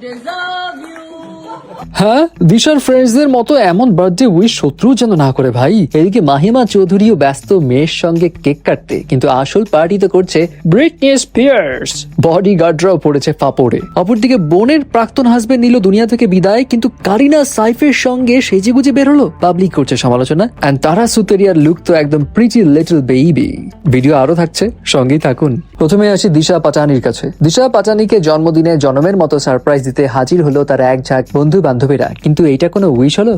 deserve. হ্যাঁ দিশার ফ্রেন্ডসদের মতো এমন বার্থডে উইশ শত্রু যেন না করে ভাই। এদিকে মাহিমা চৌধুরীও ব্যস্ত মেয়ের সঙ্গে কেক কাটতে, কিন্তু আসল পার্টি তো করছে ব্রিটনি স্পিয়ার্স বডি গার্ডরাও পড়েছে ফাপড়ে। অপরদিকে বোনের প্রাক্তন হাজবেন্ড নিল দুনিয়া থেকে বিদায়, কিন্তু কারিনা সাইফের সঙ্গে সেজে গুজে বের হলো পাবলিক করছে সমালোচনা। অ্যান্ড তারা সুতেরিয়ার লুক তো একদম প্রিটি লিটল বেবি ভিডিও আরও থাকছে, সঙ্গেই থাকুন। প্রথমে আসি দিশা পাটানির কাছে। দিশা পাটানিকে জন্মদিনে জন্মের মতো সারপ্রাইজ দিতে হাজির হলো তার এক ঝাঁক বন্ধু বান্ধবীরা কিন্তু এইটা কোনো উইশ হলো?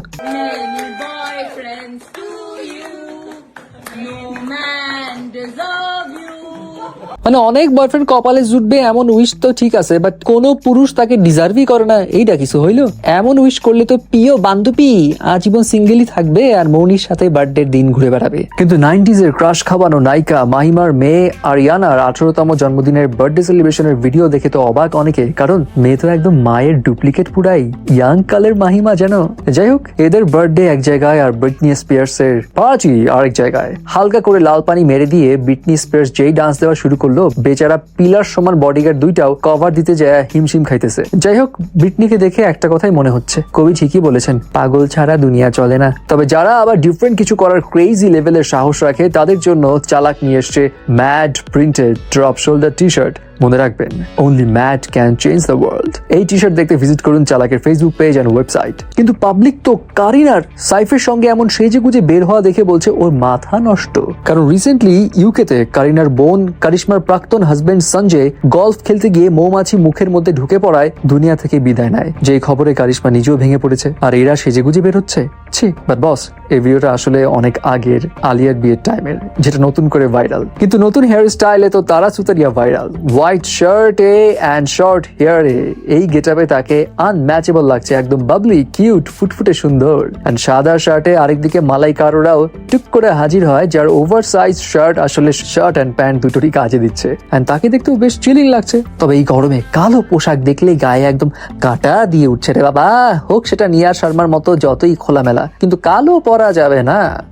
মানে অনেক বয়ফ্রেন্ড কপালে জুটবে এমন উইশ তো ঠিক আছে বাট কোন পুরুষ তাকে ডিজার্ভই করে না। এইটা কিছু হইল? এমন উইশ করলে তো প্রিয় বান্ধবী আজীবন সিঙ্গেলই থাকবে আর মৌনির সাথে বার্থডে দিন ঘুরে বেড়াবে। কিন্তু নাইনটিজ এর ক্রাশ খাওয়ানো নায়িকা মাহিমার মেয়ে আরিয়ানার আঠারোতম জন্মদিনের বার্থডে সেলিব্রেশনের ভিডিও দেখে তো অবাক অনেকে, কারণ মেয়ে তো একদম মায়ের ডুপ্লিকেট পুরাই। ইয়াং কালের মাহিমা যেন। যাই হোক, এদের বার্থডে এক জায়গায় আর ব্রিটনি স্পিয়ার্স এর পার্টি আরেক জায়গায়। হালকা করে লাল পানি মেরে দিয়ে ব্রিটনি স্পিয়ার্স যেই ডান্স দেওয়া শুরু করল বেচারা পিলার সমান বডিগার্ড দুইটাও কভার দিতে যায়, হিমশিম খাইতেছে। যাই হোক ব্রিটনিকে দেখে একটা কথাই মনে হচ্ছে। কবি ঠিকই বলেছেন, পাগল ছাড়া দুনিয়া চলে না। তবে যারা আবার ডিফারেন্ট কিছু করার ক্রেজি লেভেলের সাহস রাখে, তাদের জন্য চালাক নিয়ে এসছে mad printed drop shoulder T shirt মনে রাখবেন only mad can change the world এই টি শার্ট দেখতে ভিজিট করুন চালাকের ফেসবুক পেজ অ্যান্ড ওয়েবসাইট কিন্তু পাবলিক তো কারিনার সাইফের সঙ্গে এমন সেজে গুজে বের হওয়া দেখে বলছে ওর মাথা নষ্ট। কারণ রিসেন্টলি ইউকেতে কারিনার বোন, কারিশমার প্রাক্তন হাজবেন্ড সঞ্জয় গলফ খেলতে গিয়ে মৌমাছি মুখের মধ্যে ঢুকে পড়ায় দুনিয়া থেকে বিদায় নেয়। যেই খবরে কারিশমা নিজেও ভেঙে পড়েছে। আর এরা সেজে গুজে বের হচ্ছে। ছি বাট বস এই ভিডিওটা আসলে অনেক আগের আলিয়ার বিয়ের টাইমের যেটা নতুন করে ভাইরাল কিন্তু নতুন হেয়ার স্টাইলে তো তারা সুতারিয়া ভাইরাল হোয়াইট শার্টে অ্যান্ড শর্ট হেয়ারে এই গেটাপে তাকে আনম্যাচেবল লাগছে, একদম বাবলি কিউট ফুটফুটে সুন্দর। অ্যান্ড সাদা শার্টে আরেকদিকে মালাই কারোরাও টুক করে হাজির হয়, যার ওভার সাইজ শার্ট আসলে শার্ট অ্যান্ড প্যান্ট দুটোরই কাজে দিচ্ছে। অ্যান্ড তাকে দেখতেও বেশ চিলিং লাগছে। তবে এই গরমে কালো পোশাক দেখলে গায়ে একদম কাটা দিয়ে উঠছে রে বাবা। হোক সেটা নিয়ার শর্মার মতো যতই খোলামেলা। কিন্তু কালো পরা যাবে না।